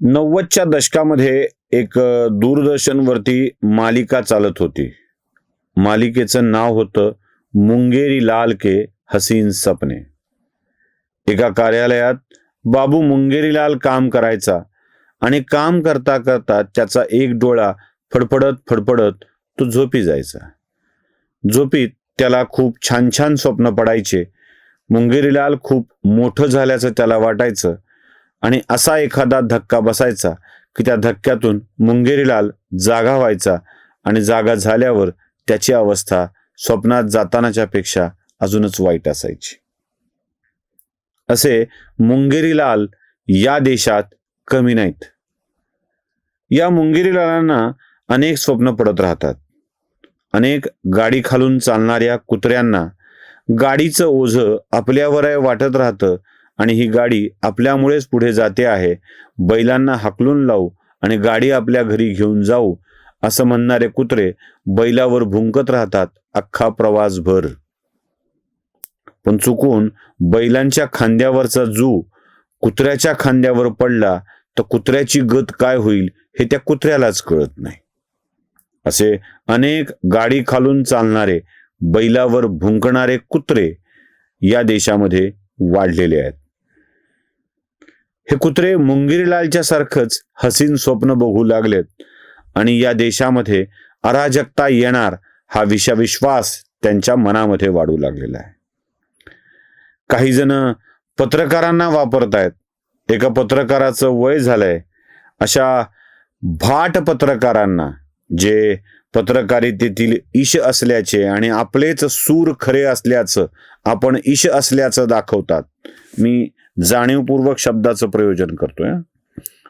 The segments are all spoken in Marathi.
नव्वदच्या दशकामध्ये एक दूरदर्शनवरती मालिका चालत होती. मालिकेचं नाव होतं मुंगेरी लाल के हसीन सपने. एका कार्यालयात बाबू मुंगेरीलाल काम करायचा आणि काम करता करता त्याचा एक डोळा फडफडत फडफडत तो झोपी जायचा. झोपीत त्याला खूप छान छान स्वप्न पडायचे. मुंगेरीलाल खूप मोठं झाल्याचं त्याला वाटायचं. आणि असा एखादा धक्का बसायचा की त्या धक्क्यातून मुंगेरीलाल जागा व्हायचा आणि जागा झाल्यावर त्याची अवस्था स्वप्नात जातानाच्या पेक्षा अजूनच वाईट असायची. असे मुंगेरीलाल या देशात कमी नाहीत. या मुंगेरीलालांना अनेक स्वप्न पडत राहतात. अनेक गाडी खालून चालणाऱ्या कुत्र्यांना गाडीचं ओझं आपल्यावर वाटत राहतं आणि ही गाडी आपल्यामुळेच पुढे जाते आहे. बैलांना हाकलून लावू आणि गाडी आपल्या घरी घेऊन जाऊ असं म्हणणारे कुत्रे बैलावर भुंकत राहतात अख्खा प्रवासभर. पण चुकून बैलांच्या खांद्यावरचा जू कुत्र्याच्या खांद्यावर पडला तर कुत्र्याची गत काय होईल हे त्या कुत्र्यालाच कळत नाही. असे अनेक गाडी खालून चालणारे बैलावर भुंकणारे कुत्रे या देशामध्ये वाढलेले आहेत. हे कुत्रे मुंगिरीलालच्या सारखंच हसीन स्वप्न बघू लागलेत. आणि या देशामध्ये अराजकता येणार हा विषविश्वास त्यांच्या मनामध्ये वाढू लागलेला आहे. काही जण पत्रकारांना वापरतायत. एका पत्रकाराचं वय झालंय. अशा भाट पत्रकारांना जे पत्रकारितेतील ईश असल्याचे आणि आपलेच सूर खरे असल्याचं आपण ईश असल्याचं दाखवतात. मी जाणीवपूर्वक शब्दाचं प्रयोजन करतोय.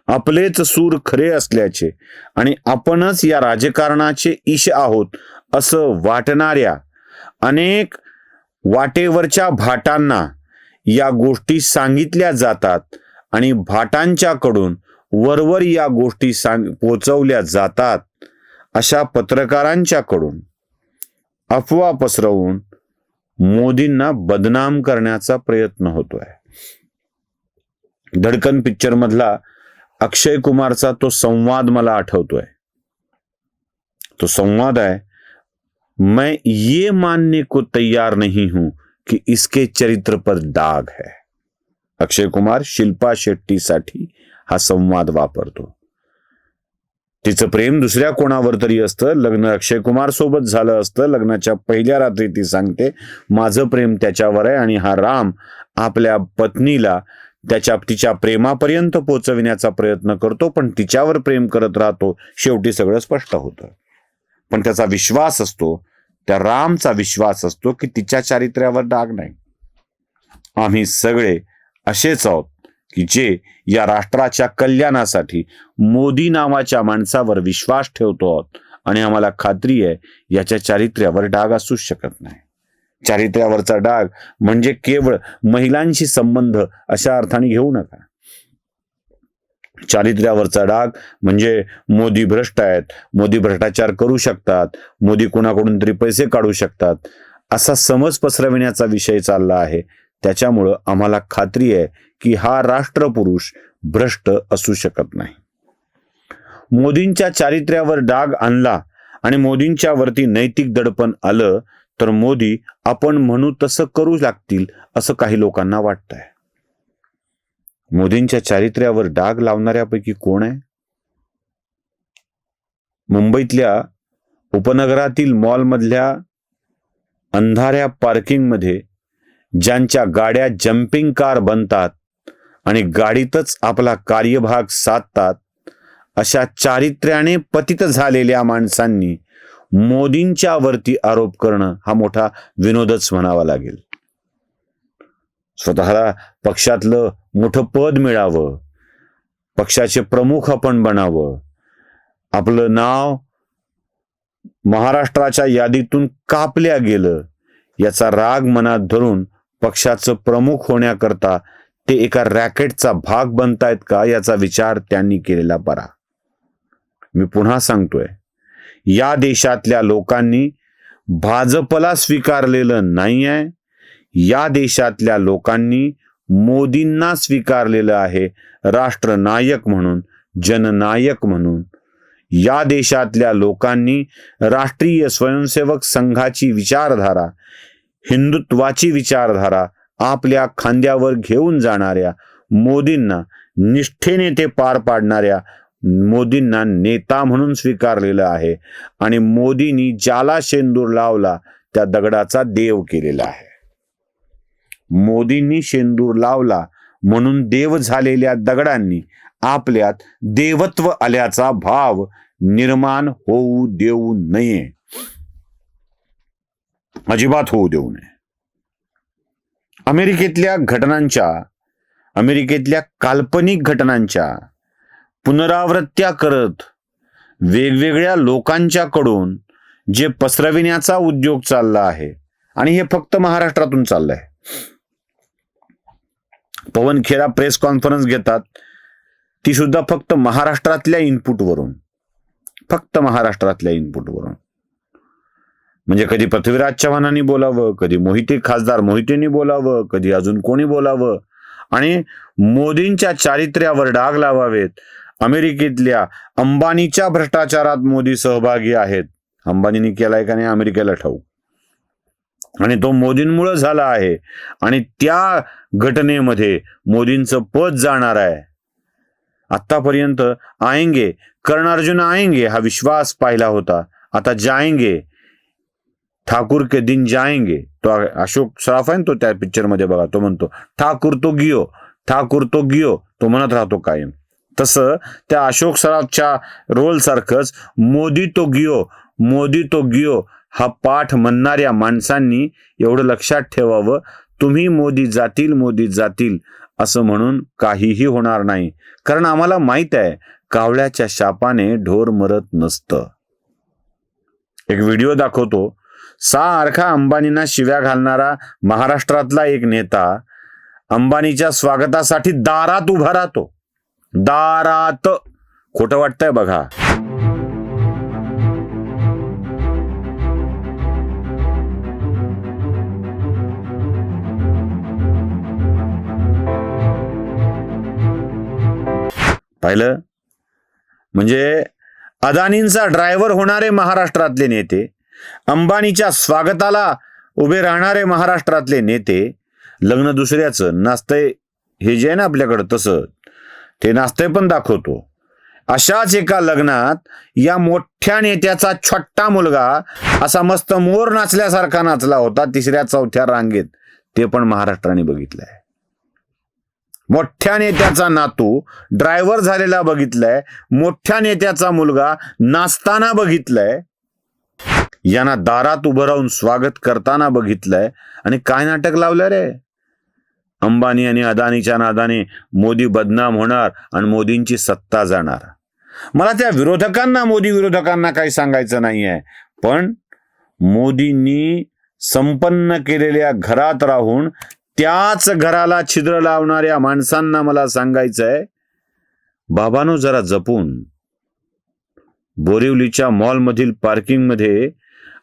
आपलेच सूर खरे असल्याचे आणि आपणच या राजकारणाचे ईश आहोत असं वाटणाऱ्या अनेक वाटेवरच्या भाटांना या गोष्टी सांगितल्या जातात आणि भाटांच्याकडून वरवर या गोष्टी सांग पोचवल्या जातात अशा पत्रकारांच्याकडून. अफवा पसरवून मोदींना बदनाम करण्याचा प्रयत्न होतोय. धडकन पिक्चर मधला अक्षय कुमारचा तो संवाद मला आठवतोय. तो संवाद आहे मैं ये मानने को तैयार नहीं हूं कि इसके चरित्र पर दाग है. अक्षय कुमार शिल्पा शेट्टीसाठी हा संवाद वापरतो. तिचं प्रेम दुसऱ्या कोणावर तरी असतं लग्न अक्षय कुमार सोबत झालं असतं लग्नाच्या पहिल्या रात्री ती सांगते माझं प्रेम त्याच्यावर आहे आणि हा राम आपल्या पत्नीला त्याच्या तिच्या प्रेमापर्यंत पोचविण्याचा प्रयत्न करतो पण तिच्यावर प्रेम करत राहतो शेवटी सगळं स्पष्ट होतं. पण त्याचा विश्वास असतो त्या रामचा विश्वास असतो की तिच्या चारित्र्यावर डाग नाही. आम्ही सगळे असेच आहोत की जे या राष्ट्राच्या कल्याणासाठी मोदी नावाच्या माणसावर विश्वास ठेवतो आहोत आणि आम्हाला खात्री आहे याच्या चारित्र्यावर डाग असूच शकत नाही. चारित्र्यावरचा डाग म्हणजे केवळ महिलांशी संबंध अशा अर्थाने घेऊ नका. चारित्र्यावरचा डाग म्हणजे मोदी भ्रष्ट आहेत मोदी भ्रष्टाचार करू शकतात मोदी कोणाकडून तरी पैसे काढू शकतात असा समज पसरविण्याचा विषय चालला आहे. त्याच्यामुळं आम्हाला खात्री आहे की हा राष्ट्रपुरुष भ्रष्ट असू शकत नाही. मोदींच्या चारित्र्यावर डाग आणला आणि मोदींच्या वरती नैतिक दडपण आलं तर मोदी आपण म्हणू तसं करू लागतील असं काही लोकांना वाटतंय. मोदींच्या चारित्र्यावर डाग लावणाऱ्यापैकी कोण आहे? मुंबईतल्या उपनगरातील मॉलमधल्या अंधाऱ्या पार्किंगमध्ये ज्यांच्या गाड्या जम्पिंग कार बनतात आणि गाडीतच आपला कार्यभाग साधतात अशा चारित्र्याने पतित झालेल्या माणसांनी मोदींच्या वरती आरोप करणं हा मोठा विनोदच म्हणावा लागेल. स्वतःला पक्षातलं मोठं पद मिळावं पक्षाचे प्रमुख आपण बनावं आपलं नाव महाराष्ट्राच्या यादीतून कापल्या गेलं याचा राग मनात धरून पक्षाचं प्रमुख होण्याकरता ते एका रॅकेटचा भाग बनतायत का याचा विचार त्यांनी केलेला बरा मी पुन्हा सांगतोय या देशातल्या लोकांनी भाजपला स्वीकारलेलं नाही आहे या देशातल्या लोकांनी मोदींना स्वीकारलेलं आहे राष्ट्रनायक म्हणून जननायक म्हणून. या देशातल्या लोकांनी राष्ट्रीय स्वयंसेवक संघाची विचारधारा हिंदुत्वाची विचारधारा आपल्या खांद्यावर घेऊन जाणाऱ्या मोदींना निष्ठेने ते पार पाडणाऱ्या मोदींना नेता म्हणून स्वीकारलेलं आहे आणि मोदींनी ज्याला शेंदूर लावला त्या दगडाचा देव केलेला आहे. मोदींनी शेंदूर लावला म्हणून देव झालेल्या दगडांनी आपल्यात देवत्व आल्याचा भाव निर्माण होऊ देऊ नये. अजिबात होऊ देऊ नये. अमेरिकेतल्या घटनांच्या अमेरिकेतल्या काल्पनिक घटनांच्या पुनरावृत्त्या करत वेगवेगळ्या लोकांच्याकडून जे पसरविण्याचा उद्योग चालला आहे आणि हे फक्त महाराष्ट्रातून चाललं आहे पवन खेरा प्रेस कॉन्फरन्स घेतात. ती सुद्धा फक्त महाराष्ट्रातल्या इनपुटवरून फक्त महाराष्ट्रातल्या इनपुटवरून म्हणजे कधी पृथ्वीराज चव्हाणांनी बोलावं कधी मोहिते खासदार मोहितेंनी बोलावं कधी अजून कोणी बोलावं. आणि मोदींच्या चारित्र्यावर डाग लावावेत अमेरिकेतल्या अंबानीच्या भ्रष्टाचारात मोदी सहभागी आहेत. अंबानीने केलाय का नाही अमेरिकेला ठाऊक. आणि तो मोदींमुळे झाला आहे. आणि त्या घटनेमध्ये मोदींचं पद जाणार आहे. आतापर्यंत आएंगे कर्ण अर्जुन आएंगे हा विश्वास पाहिला होता. आता जाएंगे ठाकूर के दिन जाएंगे. तो अशोक सराफ आहे ना तो त्या पिक्चरमध्ये बघा तो म्हणतो ठाकूर तो गियो ठाकूर तो गियो. तो म्हणत राहतो कायम. तसं त्या अशोक सराफच्या रोलसारखंच मोदी तो गिओ मोदी तो गिओ हा पाठ म्हणणाऱ्या माणसांनी एवढं लक्षात ठेवावं तुम्ही मोदी जातील मोदी जातील असं म्हणून काहीही होणार नाही. कारण आम्हाला माहीत आहे कावळ्याच्या शापाने ढोर मरत नसतं. एक व्हिडिओ दाखवतो. सारखा अंबानींना शिव्या घालणारा महाराष्ट्रातला एक नेता अंबानीच्या स्वागतासाठी दारात उभा राहतो. दारात. खोटं वाटतंय बघा. पाहिलं? म्हणजे अदानींचा ड्रायव्हर होणारे महाराष्ट्रातले नेते अंबानीच्या स्वागताला उभे राहणारे महाराष्ट्रातले नेते लग्न दुसऱ्याचं नाचतंय हे जे आहे ना आपल्याकडं तसं ते नाचतंय पण दाखवतो. अशाच एका लग्नात या मोठ्या नेत्याचा छोटा मुलगा असा मस्त मोर नाचल्यासारखा नाचला होता तिसऱ्या चौथ्या रांगेत. ते पण महाराष्ट्राने बघितलंय. मोठ्या नेत्याचा नातू ड्रायव्हर झालेला बघितलाय. मोठ्या नेत्याचा मुलगा नाचताना बघितलाय. यांना दारात उभं राहून स्वागत करताना बघितलंय. आणि काय नाटक लावलं रे? अंबानी आणि अदानीच्या नादाने मोदी बदनाम होणार आणि मोदींची सत्ता जाणार. मला त्या विरोधकांना मोदी विरोधकांना काही सांगायचं नाहीये. पण मोदींनी संपन्न केलेल्या घरात राहून त्याच घराला छिद्र लावणाऱ्या माणसांना मला सांगायचंय बाबानो जरा जपून. बोरिवलीच्या मॉलमधील पार्किंगमध्ये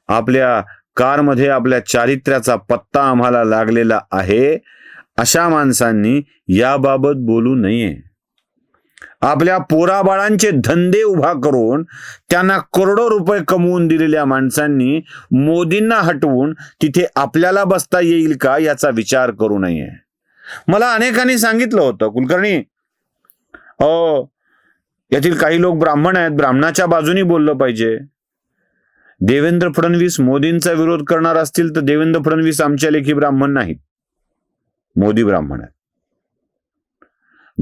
आपल्या कारमध्ये आपल्या चारित्र्याचा पत्ता आम्हाला लागलेला आहे. अशा माणसांनी याबाबत बोलू नये. आपल्या पोराबाळांचे धंदे उभा करून त्यांना करोडो रुपये कमवून दिलेल्या माणसांनी मोदींना हटवून तिथे आपल्याला बसता येईल का याचा विचार करू नये. मला अनेकांनी सांगितलं होतं कुलकर्णी. अ यातील काही लोक ब्राह्मण आहेत ब्राह्मणाच्या बाजूनी बोललं पाहिजे. देवेंद्र फडणवीस मोदींचा विरोध करणार असतील तर देवेंद्र फडणवीस आमच्या लेखी ब्राह्मण नाहीत. मोदी ब्राह्मण आहे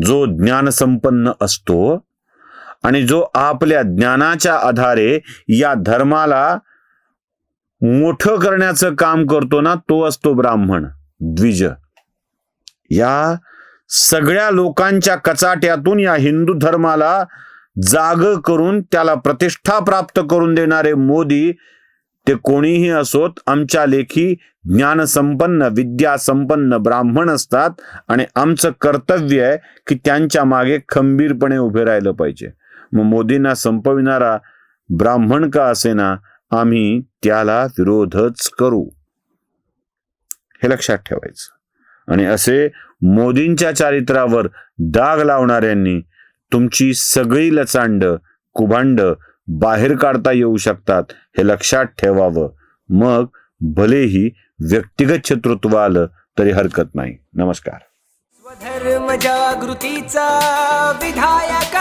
जो ज्ञान संपन्न असतो आणि जो आपल्या ज्ञानाच्या आधारे या धर्माला मोठं करण्याचं काम करतो ना तो असतो ब्राह्मण द्विज. या सगळ्या लोकांच्या कचाट्यातून या हिंदू धर्माला जाग करून त्याला प्रतिष्ठा प्राप्त करून देणारे मोदी ते कोणीही असोत आमच्या लेखी ज्ञानसंपन्न विद्यासंपन्न ब्राह्मण असतात आणि आमचं कर्तव्य आहे की त्यांच्या मागे खंबीरपणे उभे राहिलं पाहिजे. मग मोदींना संपविणारा ब्राह्मण का असेना आम्ही त्याला विरोधच करू. हे लक्षात ठेवायचं. आणि असे मोदींच्या चारित्र्यावर डाग लावणाऱ्यांनी तुमची सगळी लचांड कुभांड बाहेर काढता येऊ शकतात हे लक्षात ठेवावं. मग भलेही व्यक्तिगत शत्रुत्व आलं तरी हरकत नाही. नमस्कार. स्वधर्म जागृतीचा विधायक